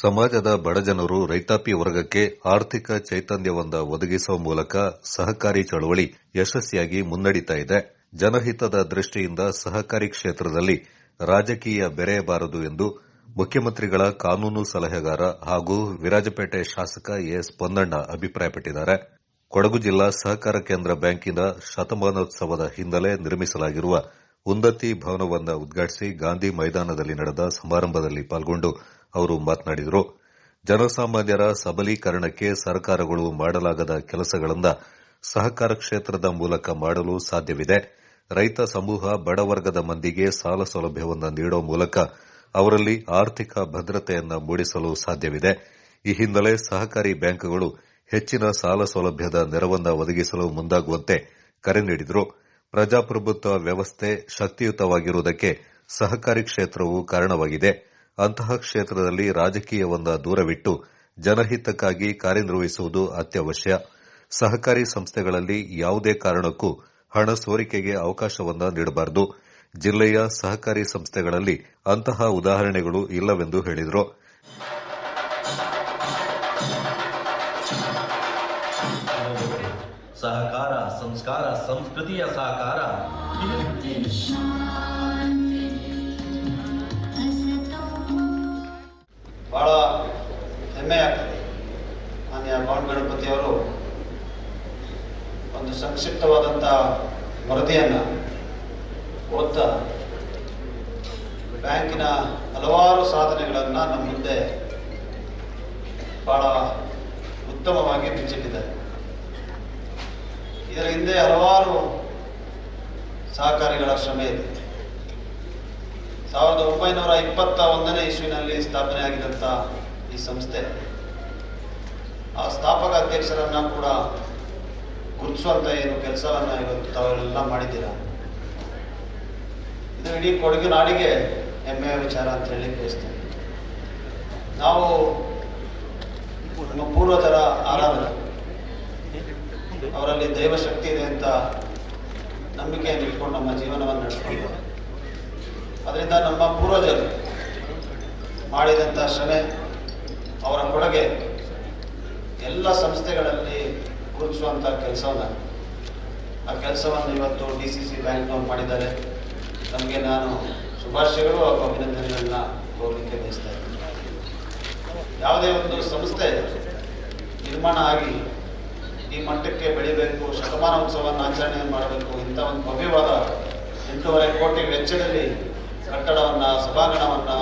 ಸಮಾಜದ ಬಡಜನರು ರೈತಾಪಿ ವರ್ಗಕ್ಕೆ ಆರ್ಥಿಕ ಚೈತನ್ಯವೊಂದ ಒದಗಿಸುವ ಮೂಲಕ ಸಹಕಾರಿ ಚಳವಳಿ ಯಶಸ್ವಿಯಾಗಿ ಮುನ್ನಡೀತಾ ಇದೆ. ಜನಹಿತದ ದೃಷ್ಟಿಯಿಂದ ಸಹಕಾರಿ ಕ್ಷೇತ್ರದಲ್ಲಿ ರಾಜಕೀಯ ಬೆರೆಯಬಾರದು ಎಂದು ಮುಖ್ಯಮಂತ್ರಿಗಳ ಕಾನೂನು ಸಲಹೆಗಾರ ಹಾಗೂ ವಿರಾಜಪೇಟೆ ಶಾಸಕ ಎಸ್ ಪೊನ್ನಣ್ಣ ಅಭಿಪ್ರಾಯಪಟ್ಟಿದ್ದಾರೆ. ಕೊಡಗು ಜಿಲ್ಲಾ ಸಹಕಾರ ಕೇಂದ್ರ ಬ್ಯಾಂಕಿನ ಶತಮಾನೋತ್ಸವದ ಹಿನ್ನೆಲೆ ನಿರ್ಮಿಸಲಾಗಿರುವ ಉನ್ನತಿ ಭವನವನ್ನು ಉದ್ಘಾಟಿಸಿ ಗಾಂಧಿ ಮೈದಾನದಲ್ಲಿ ನಡೆದ ಸಮಾರಂಭದಲ್ಲಿ ಪಾಲ್ಗೊಂಡು ಅವರು ಮಾತನಾಡಿದರು. ಜನಸಾಮಾನ್ಯರ ಸಬಲೀಕರಣಕ್ಕೆ ಸರ್ಕಾರಗಳು ಮಾಡಲಾಗದ ಕೆಲಸಗಳನ್ನು ಸಹಕಾರ ಕ್ಷೇತ್ರದ ಮೂಲಕ ಮಾಡಲು ಸಾಧ್ಯವಿದೆ. ರೈತ ಸಮೂಹ ಬಡವರ್ಗದ ಮಂದಿಗೆ ಸಾಲ ಸೌಲಭ್ಯವನ್ನು ನೀಡುವ ಮೂಲಕ ಅವರಲ್ಲಿ ಆರ್ಥಿಕ ಭದ್ರತೆಯನ್ನು ಮೂಡಿಸಲು ಸಾಧ್ಯವಿದೆ. ಈ ಹಿನ್ನೆಲೆ ಸಹಕಾರಿ ಬ್ಯಾಂಕ್ಗಳು ಹೆಚ್ಚಿನ ಸಾಲ ಸೌಲಭ್ಯದ ನೆರವನ್ನು ಒದಗಿಸಲು ಮುಂದಾಗುವಂತೆ ಕರೆ ನೀಡಿದರು. ಪ್ರಜಾಪ್ರಭುತ್ವ ವ್ಯವಸ್ಥೆ ಶಕ್ತಿಯುತವಾಗಿರುವುದಕ್ಕೆ ಸಹಕಾರಿ ಕ್ಷೇತ್ರವು ಕಾರಣವಾಗಿದೆ. ಅಂತಹ ಕ್ಷೇತ್ರದಲ್ಲಿ ರಾಜಕೀಯವನ್ನ ದೂರವಿಟ್ಟು ಜನಹಿತಕ್ಕಾಗಿ ಕಾರ್ಯನಿರ್ವಹಿಸುವುದು ಅತ್ಯವಶ್ಯ. ಸಹಕಾರಿ ಸಂಸ್ಥೆಗಳಲ್ಲಿ ಯಾವುದೇ ಕಾರಣಕ್ಕೂ ಹಣ ಸೋರಿಕೆಗೆ ಅವಕಾಶವನ್ನ ನೀಡಬಾರದು. ಜಿಲ್ಲೆಯ ಸಹಕಾರಿ ಸಂಸ್ಥೆಗಳಲ್ಲಿ ಅಂತಹ ಉದಾಹರಣೆಗಳು ಇಲ್ಲವೆಂದು ಹೇಳಿದರು. ಸಹಕಾರ ಸಂಸ್ಕಾರ ಸಂಸ್ಕೃತಿಯ ಸಹಕಾರ. ಹೆಮ್ಮೆ ಆಗ್ತದೆ. ಮಾನ್ಯ ಪವನ್ ಗಣಪತಿಯವರು ಒಂದು ಸಂಕ್ಷಿಪ್ತವಾದಂಥ ವರದಿಯನ್ನು ಓದ್ತಾ ಬ್ಯಾಂಕಿನ ಹಲವಾರು ಸಾಧನೆಗಳನ್ನು ನಮ್ಮ ಮುಂದೆ ಭಾಳ ಉತ್ತಮವಾಗಿ ಬಿಚ್ಚಿಟ್ಟಿದ್ದಾರೆ. ಇದರ ಹಿಂದೆ ಹಲವಾರು ಸಹಕಾರಿಗಳ ಶ್ರಮ ಇದೆ. ಸಾವಿರದ ಒಂಬೈನೂರ ಇಪ್ಪತ್ತ ಒಂದನೇ ಇಸ್ವಿನಲ್ಲಿ ಸ್ಥಾಪನೆಯಾಗಿದ್ದಂಥ ಈ ಸಂಸ್ಥೆ ಆ ಸ್ಥಾಪಕ ಅಧ್ಯಕ್ಷರನ್ನ ಕೂಡ ಗುರುತಿಸುವಂಥ ಏನು ಕೆಲಸವನ್ನ ಇವತ್ತು ತಾವೆಲ್ಲ ಮಾಡಿದ್ದೀರಾ? ಇದು ಇಡೀ ಕೊಡಗಿನ ಆಡಿಗೆ ಹೆಮ್ಮೆಯ ವಿಚಾರ ಅಂತ ಹೇಳಿ ಬಯಸ್ತೇನೆ ನಾವು ನಮ್ಮ ಪೂರ್ವಜರ ಆರಾಧನೆ, ಅವರಲ್ಲಿ ದೈವಶಕ್ತಿ ಇದೆ ಅಂತ ನಂಬಿಕೆಯನ್ನು ಇಟ್ಕೊಂಡು ನಮ್ಮ ಜೀವನವನ್ನು ನಡೆಸ್ಕೊಂಡು, ಅದರಿಂದ ನಮ್ಮ ಪೂರ್ವಜರು ಮಾಡಿದಂಥ ಶ್ರಮೆ ಅವರ ಕೊಡುಗೆ ಎಲ್ಲ ಸಂಸ್ಥೆಗಳಲ್ಲಿ ಗುರುತಿಸುವಂಥ ಕೆಲಸವನ್ನು ಆ ಕೆಲಸವನ್ನು ಇವತ್ತು ಡಿ ಸಿ ಸಿ ಬ್ಯಾಂಕ್ನವ್ರು ಮಾಡಿದ್ದಾರೆ. ನಮಗೆ ನಾನು ಶುಭಾಶಯಗಳು, ಹಾಗೂ ಅಭಿನಂದನೆಗಳನ್ನ ಹೋಗಲಿಕ್ಕೆ ಬಯಸ್ತಾ ಇದ್ದೀನಿ. ಯಾವುದೇ ಒಂದು ಸಂಸ್ಥೆ ನಿರ್ಮಾಣ ಆಗಿ ಈ ಮಟ್ಟಕ್ಕೆ ಬೆಳಿಬೇಕು ಶತಮಾನೋತ್ಸವವನ್ನು ಆಚರಣೆ ಮಾಡಬೇಕು, ಇಂಥ ಒಂದು ಭವ್ಯವಾದ ಎಂಟೂವರೆ ಕೋಟಿ ವೆಚ್ಚದಲ್ಲಿ ಕಟ್ಟಡವನ್ನು, ಸಭಾಂಗಣವನ್ನು,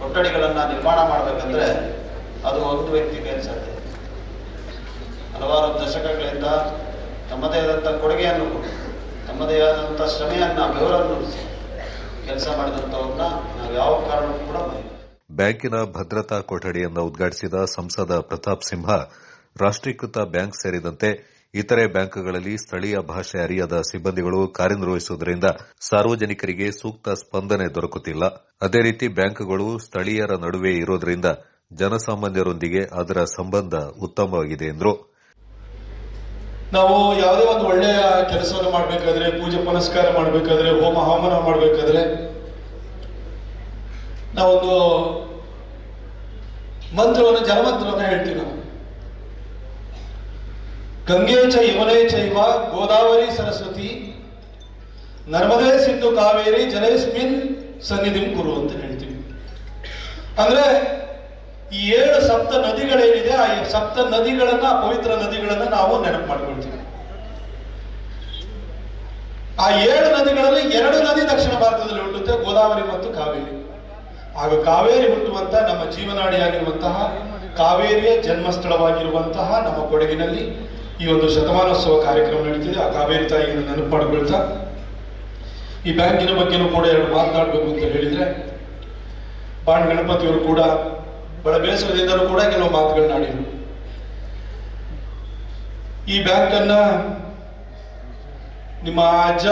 ಕೊಠಡಿಗಳನ್ನು ನಿರ್ಮಾಣ ಮಾಡಬೇಕಂದ್ರೆ ಅದು ಒಂದು ವ್ಯಕ್ತಿ ಅನಿಸುತ್ತೆ ಹಲವಾರು ದಶಕಗಳಿಂದ ತಮ್ಮದೇ ಆದಂಥ ಕೊಡುಗೆಯನ್ನು ತಮ್ಮದೇ ಆದಂಥ ಶ್ರಮೆಯನ್ನು, ಬೆವರನ್ನು ಕೆಲಸ ಮಾಡಿದಂಥವ್ರನ್ನ ನಾವು ಯಾವ ಕಾರಣಕ್ಕೂ ಕೂಡ. ಬ್ಯಾಂಕಿನ ಭದ್ರತಾ ಕೊಠಡಿಯನ್ನು ಉದ್ಘಾಟಿಸಿದ ಸಂಸದ ಪ್ರತಾಪ್ ಸಿಂಹ ರಾಷ್ಟೀಕೃತ ಬ್ಯಾಂಕ್ ಸೇರಿದಂತೆ ಇತರೆ ಬ್ಯಾಂಕ್ಗಳಲ್ಲಿ ಸ್ಥಳೀಯ ಭಾಷೆ ಅರಿಯದ ಸಿಬ್ಬಂದಿಗಳು ಕಾರ್ಯನಿರ್ವಹಿಸುವುದರಿಂದ ಸಾರ್ವಜನಿಕರಿಗೆ ಸೂಕ್ತ ಸ್ಪಂದನೆ ದೊರಕುತ್ತಿಲ್ಲ ಅದೇ ರೀತಿ ಬ್ಯಾಂಕ್ಗಳು ಸ್ಥಳೀಯರ ನಡುವೆ ಇರೋದರಿಂದ ಜನಸಾಮಾನ್ಯರೊಂದಿಗೆ ಅದರ ಸಂಬಂಧ ಉತ್ತಮವಾಗಿದೆ ಎಂದರು. ನಾವು ಯಾವುದೇ ಒಂದು ಒಳ್ಳೆಯ ಕೆಲಸವನ್ನು ಮಾಡಬೇಕಾದ್ರೆ, ಪೂಜೆ ಪುನಸ್ಕಾರ ಮಾಡಬೇಕಾದ್ರೆ, ಹೋಮ ಹವಮಾನ ಮಾಡಬೇಕಾದ್ರೆ, ನಾವೊಂದು ಮಂತ್ರವನ್ನು, ಜಲಮಂತ್ರವನ್ನು ಹೇಳ್ತೀವಿ ನಾವು. ಗಂಗೆ ಚ ಯಮುನೆ ಚೈವ ಗೋದಾವರಿ ಸರಸ್ವತಿ, ನರ್ಮದೇ ಸಿಂಧು ಕಾವೇರಿ ಜಲೇಸ್ಮಿನ್ ಸನ್ನಿಧಿಂ ಕುರು ಅಂತ ಹೇಳ್ತೀವಿ. ಅಂದ್ರೆ ಈ ಏಳು ಸಪ್ತ ನದಿಗಳೇನಿದೆ, ಆ ಸಪ್ತ ನದಿಗಳನ್ನ, ಪವಿತ್ರ ನದಿಗಳನ್ನ ನಾವು ನೆನಪು ಮಾಡ್ಕೊಳ್ತೀವಿ. ಆ ಏಳು ನದಿಗಳಲ್ಲಿ ಎರಡು ನದಿ ದಕ್ಷಿಣ ಭಾರತದಲ್ಲಿ ಹುಟ್ಟುತ್ತೆ, ಗೋದಾವರಿ ಮತ್ತು ಕಾವೇರಿ. ಆಗ ಕಾವೇರಿ ಹುಟ್ಟುವಂತ ನಮ್ಮ ಜೀವನಾಡಿಯಾಗಿರುವಂತಹ, ಕಾವೇರಿಯ ಜನ್ಮಸ್ಥಳವಾಗಿರುವಂತಹ ನಮ್ಮ ಕೊಡಗಿನಲ್ಲಿ ಈ ಒಂದು ಶತಮಾನೋತ್ಸವ ಕಾರ್ಯಕ್ರಮ ನಡೀತಿದೆ. ಆ ಕಾವೇರಿ ತಾಯಿಯನ್ನು ನೆನಪು ಮಾಡಿಕೊಳ್ತಾ, ಈ ಬ್ಯಾಂಕಿನ ಬಗ್ಗೆನೂ ಕೂಡ ಎರಡು ಮಾತನಾಡಬೇಕು ಅಂತ ಹೇಳಿದ್ರೆ, ಬಾಣ್ ಗಣಪತಿಯವರು ಕೂಡ ಬಹಳ ಬೇಸರದಿಂದಲೂ ಕೂಡ ಕೆಲವು ಮಾತುಗಳನ್ನ ಆಡಿದ್ರು ಈ ಬ್ಯಾಂಕನ್ನ ನಿಮ್ಮ ಅಜ್ಜ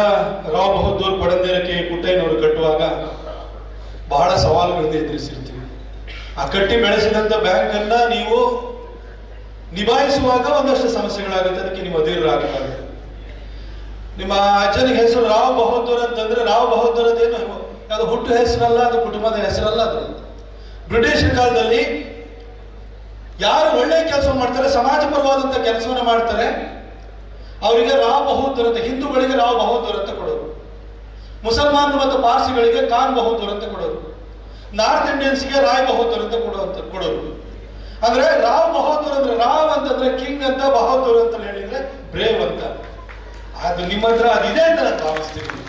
ರಾವ್ ಬಹದ್ದೂರ್ ಪಡಂದಿರಕ್ಕೆ ಪುಟ್ಟಯ್ಯನವರು ಕಟ್ಟುವಾಗ ಬಹಳ ಸವಾಲುಗಳನ್ನು ಎದುರಿಸಿರ್ತೀವಿ. ಆ ಕಟ್ಟಿ ಬೆಳೆಸಿದಂಥ ಬ್ಯಾಂಕನ್ನ ನೀವು ನಿಭಾಯಿಸುವಾಗ ಒಂದಷ್ಟು ಸಮಸ್ಯೆಗಳಾಗುತ್ತೆ, ಅದಕ್ಕೆ ನೀವು ಅಧೀರರಾಗಬಾರದು. ನಿಮ್ಮ ಅಜ್ಜನಿಗೆ ಹೆಸರು ರಾವ್ ಬಹದ್ದೂರ್ ಅಂತಂದ್ರೆ ರಾವ್ ಬಹದ್ದೂರ್ ಅದೇನು ಅದು ಹುಟ್ಟು ಹೆಸರಲ್ಲ, ಅದು ಕುಟುಂಬದ ಹೆಸರಲ್ಲ ಅದು. ಬ್ರಿಟಿಷ್ ಕಾಲದಲ್ಲಿ ಯಾರು ಒಳ್ಳೆಯ ಕೆಲಸ ಮಾಡ್ತಾರೆ ಸಮಾಜ ಪರವಾದಂಥ ಕೆಲಸವನ್ನು ಮಾಡ್ತಾರೆ, ಅವರಿಗೆ ರಾವ್ ಬಹದ್ದೂರ್ ಅಂತ ಹಿಂದೂಗಳಿಗೆ ರಾವ್ ಬಹದ್ದೂರ್ ಅಂತ ಕೊಡೋರು ಮುಸಲ್ಮಾನರು ಮತ್ತು ಪಾರ್ಸಿಗಳಿಗೆ ಖಾನ್ ಬಹದ್ದೂರ್ ಅಂತ ಕೊಡೋರು ನಾರ್ತ್ ಇಂಡಿಯನ್ಸ್ಗೆ ರಾಯ್ ಬಹದ್ದೂರ್ ಅಂತ ಕೊಡುವಂತ ಕೊಡೋರು ಅಂದ್ರೆ ರಾವ್ ಬಹದ್ದೂರ್ ಅಂದ್ರೆ ರಾವ್ ಅಂತಂದ್ರೆ ಕಿಂಗ್ ಅಂತ ಬಹದ್ದೂರ್ ಅಂತ ಹೇಳಿದ್ರೆ ಬ್ರೇವ್ ಅಂತ. ಅದು ನಿಮ್ಮ ಹತ್ರ ಅದಿದೆ ಅಂತ ನಾನು ಭಾವಿಸ್ತೀನಿ.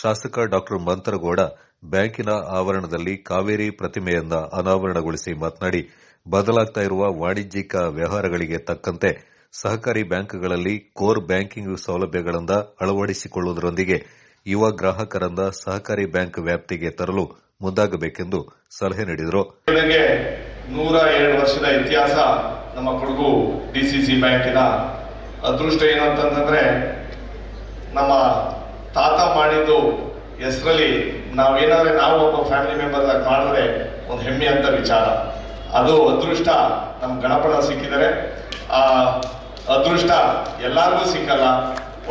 ಶಾಸಕ ಡಾಕ್ಟರ್ ಮಂತರಗೌಡ ಬ್ಯಾಂಕಿನ ಆವರಣದಲ್ಲಿ ಕಾವೇರಿ ಪ್ರತಿಮೆಯನ್ನ ಅನಾವರಣಗೊಳಿಸಿ ಮಾತನಾಡಿ, ಬದಲಾಗ್ತಾ ಇರುವ ವಾಣಿಜ್ಯಿಕ ವ್ಯವಹಾರಗಳಿಗೆ ತಕ್ಕಂತೆ ಸಹಕಾರಿ ಬ್ಯಾಂಕ್ಗಳಲ್ಲಿ ಕೋರ್ ಬ್ಯಾಂಕಿಂಗ್ ಸೌಲಭ್ಯಗಳನ್ನು ಅಳವಡಿಸಿಕೊಳ್ಳುವುದರೊಂದಿಗೆ ಯುವ ಗ್ರಾಹಕರನ್ನ ಸಹಕಾರಿ ಬ್ಯಾಂಕ್ ವ್ಯಾಪ್ತಿಗೆ ತರಲು ಮುಂದಾಗಬೇಕೆಂದು ಸಲಹೆ ನೀಡಿದರು. ನೂರ ಎರಡು ವರ್ಷದ ಇತಿಹಾಸ ನಮ್ಮ ಕೊಡಗು ಡಿಸಿಸಿ ಬ್ಯಾಂಕಿನ ಅದೃಷ್ಟ ಏನು ಅಂತಂದ್ರೆ ನಮ್ಮ ತಾತ ಮಾಡಿದ್ದು ಹೆಸರಲ್ಲಿ ನಾವೇನಾದ್ರೆ ನಾವು ಒಬ್ಬ ಫ್ಯಾಮಿಲಿ ಮೆಂಬರ್ ಆಗಿ ಮಾಡಿದ್ರೆ ಒಂದು ಹೆಮ್ಮೆ ಅಂತ ವಿಚಾರ. ಅದು ಅದೃಷ್ಟ ನಮ್ಮ ಗಣಪನ ಸಿಕ್ಕಿದರೆ. ಆ ಅದೃಷ್ಟ ಎಲ್ಲರಿಗೂ ಸಿಕ್ಕಲ್ಲ.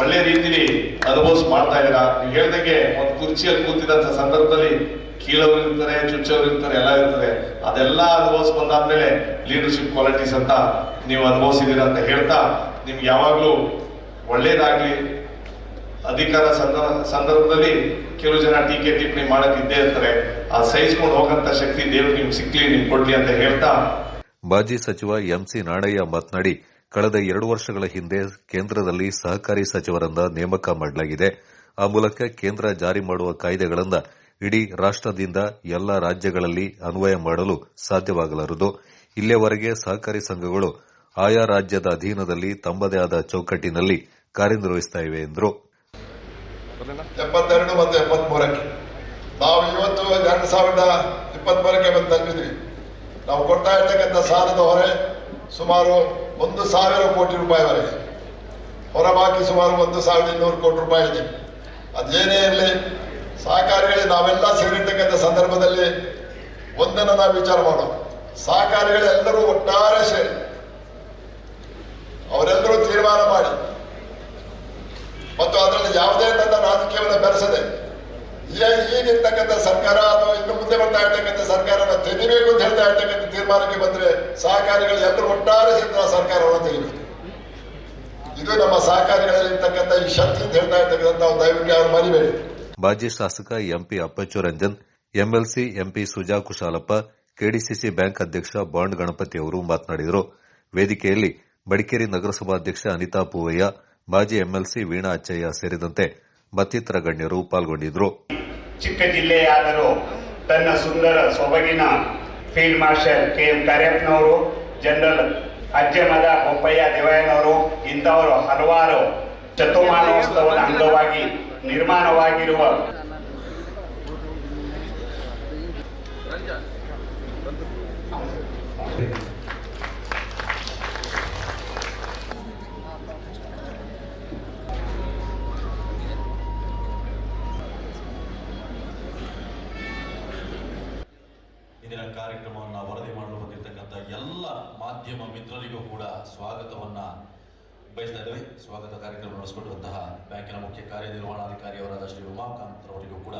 ಒಳ್ಳೆ ರೀತಿಲಿ ಅನುಭವಿಸ್ ಮಾಡ್ತಾ ಇದ್ದೀರಾ? ನೀವು ಹೇಳ್ದಂಗೆ ಒಂದು ಕುರ್ಚಿಯಲ್ಲಿ ಕೂತಿದಂತ ಸಂದರ್ಭದಲ್ಲಿ ಕೀಳವ್ರು ಇರ್ತಾರೆ, ಚುಚ್ಚವ್ರು ಇರ್ತಾರೆ, ಎಲ್ಲ ಇರ್ತದೆ. ಅದೆಲ್ಲ ಅನುಭವಿಸ್ ಬಂದಾದ್ಮೇಲೆ ಲೀಡರ್ಶಿಪ್ ಕ್ವಾಲಿಟೀಸ್ ಅಂತ ನೀವು ಅನುಭವಿಸಿದೀರ ಅಂತ ಹೇಳ್ತಾ ನಿಮ್ಗೆ ಯಾವಾಗ್ಲೂ ಒಳ್ಳೇದಾಗ್ಲಿ ಅಧಿಕಾರ ಸಂದರ್ಭದಲ್ಲಿ ಕೆಲವು ಜನ ಟೀಕೆ ಟಿಪ್ಪಣಿ ಮಾಡಕ್ ಇದ್ದೇ ಇರ್ತಾರೆ ಆ ಸಹಿಸ್ಕೊಂಡು ಹೋಗಂತ ಶಕ್ತಿ ದೇವ್ರು ನಿಮ್ಗೆ ಸಿಕ್ಲಿ, ನಿಮ್ಗೆ ಕೊಡ್ಲಿ ಅಂತ ಹೇಳ್ತಾ. ಮಾಜಿ ಸಚಿವ ಎಂಸಿ ನಾಡಯ್ಯ ಮಾತನಾಡಿ, ಕಳೆದ ಎರಡು ವರ್ಷಗಳ ಹಿಂದೆ ಕೇಂದ್ರದಲ್ಲಿ ಸಹಕಾರಿ ಸಚಿವರನ್ನ ನೇಮಕ ಮಾಡಲಾಗಿದೆ. ಆ ಮೂಲಕ ಕೇಂದ್ರ ಜಾರಿ ಮಾಡುವ ಕಾಯ್ದೆಗಳನ್ನ ಇಡೀ ರಾಷ್ಟದಿಂದ ಎಲ್ಲ ರಾಜ್ಯಗಳಲ್ಲಿ ಅನ್ವಯ ಮಾಡಲು ಸಾಧ್ಯವಾಗಲಾರದು. ಇಲ್ಲಿಯವರೆಗೆ ಸಹಕಾರಿ ಸಂಘಗಳು ಆಯಾ ರಾಜ್ಯದ ಅಧೀನದಲ್ಲಿ ತಮ್ಮದೇ ಆದ ಚೌಕಟ್ಟಿನಲ್ಲಿ ಕಾರ್ಯನಿರ್ವಹಿಸುತ್ತಿವೆ ಎಂದರು. ಎಪ್ಪತ್ತೆರಡು ಮತ್ತು ಎಪ್ಪತ್ಮೂರಕ್ಕೆ ನಾವು ಇವತ್ತು ಎರಡು ಸಾವಿರದ ಇಪ್ಪತ್ಮೂರಕ್ಕೆ ಬಂದು ತಲುಪಿದ್ವಿ ನಾವು ಕೊಡ್ತಾ ಇರ್ತಕ್ಕಂಥ ಸಾಲದ ಹೊರೆ ಸುಮಾರು ಒಂದು ಸಾವಿರ ಕೋಟಿ ರೂಪಾಯಿವರೆಗೆ ಹೊರ ಬಾಕಿ ಸುಮಾರು ಒಂದು ಸಾವಿರದ ಇನ್ನೂರು ಕೋಟಿ ರೂಪಾಯಿ ಇದೆ. ಅದೇನೇ ಇರಲಿ, ಸಹಕಾರಿಗಳಿಗೆ ನಾವೆಲ್ಲ ಸೇರಿರ್ತಕ್ಕಂಥ ಸಂದರ್ಭದಲ್ಲಿ ಒಂದನ್ನು ನಾವು ವಿಚಾರ ಮಾಡೋಣ. ಸಹಕಾರಿಗಳೆಲ್ಲರೂ ಒಟ್ಟಾರೆ ಸೇರಿ, ಅವರೆಲ್ಲರೂ ತೀರ್ಮಾನ ಮಾಡಿ. ಮತ್ತು ಅದರಲ್ಲಿ ಯಾವುದೇ ನನ್ನ ರಾಜಕೀಯವನ್ನು ಬೆರೆಸದೆ ಈಗಿರ್ತಕ್ಕಂಥ ಸರ್ಕಾರ ಅಥವಾ ಇನ್ನು ಮುಂದೆ ಬರ್ತಾ ಇರ್ತಕ್ಕಂಥ ಸರ್ಕಾರನ ತೆಗಿಬೇಕು ಅಂತ ಹೇಳ್ತಾ ಇರ್ತಕ್ಕಂಥ ತೀರ್ಮಾನಕ್ಕೆ ಬಂದ್ರೆ ಸಹಕಾರಿಗಳು ಎಲ್ಲರೂ ಒಟ್ಟಾರೆ ಸೇರಿದ ಸರ್ಕಾರವನ್ನು ತೆಗಿಬೇಕು. ಇದು ನಮ್ಮ ಸಹಕಾರಿಗಳಲ್ಲಿ ಇರ್ತಕ್ಕಂಥ ಈ ಶಕ್ತಿ ಅಂತ ಹೇಳ್ತಾ ಇರ್ತಕ್ಕಂಥ ದಯವಿಟ್ಟು ಅವರು ಮರಿಬೇಡಿ ಮಾಜಿ ಶಾಸಕ MP Appachu Ranjan, MLC MP Suja Kushalappa, KDCC bank ಅಧ್ಯಕ್ಷ ಬಾಂಡ್ ಗಣಪತಿ ಅವರು ಮಾತನಾಡಿದರು. ವೇದಿಕೆಯಲ್ಲಿ ಮಡಿಕೇರಿ ನಗರಸಭಾಧ್ಯಕ್ಷ ಅನಿತಾ ಪೂವಯ್ಯ, ಮಾಜಿ ಎಂಎಲ್ಸಿ ವೀಣಾ ಅಚ್ಚಯ್ಯ ಸೇರಿದಂತೆ ಮತ್ತಿತರ ಗಣ್ಯರು ಪಾಲ್ಗೊಂಡಿದ್ರು. ಚಿಕ್ಕ ಜಿಲ್ಲೆಯಾದರೂ ತನ್ನ ಸುಂದರ ಸೊಬಗಿನ ಫೀಲ್ಡ್ ಮಾರ್ಷಲ್ ಕೆ ಎಂ ಕಾರ್ಯಪ್ಪನವರು, ಜನರಲ್ ಅಜ್ಜಮದ ಬೊಪ್ಪಯ್ಯ ದೇವಯ್ಯನವರು, ಇಂಥವರು ಹಲವಾರು ಚತುರ್ಮಾನೋತ್ಸವದ ಅಂಗವಾಗಿ ನಿರ್ಮಾಣವಾಗಿರುವ ಇಂದಿನ ಕಾರ್ಯಕ್ರಮವನ್ನು ವರದಿ ಮಾಡಲು ಬಂದಿರತಕ್ಕಂಥ ಎಲ್ಲ ಮಾಧ್ಯಮ ಮಿತ್ರರಿಗೂ ಕೂಡ ಸ್ವಾಗತವನ್ನು ಬಯಸ್ತಾ ಸ್ವಾಗತ ಕಾರ್ಯಕ್ರಮ ನಡೆಸಿಕೊಡುವಂತಹ ಬ್ಯಾಂಕಿನ ಮುಖ್ಯ ಕಾರ್ಯನಿರ್ವಹಣಾಧಿಕಾರಿಯವರಾದ ಶ್ರೀ ಉಮಾಕಾಂತ್ ಅವರಿಗೂ ಕೂಡ.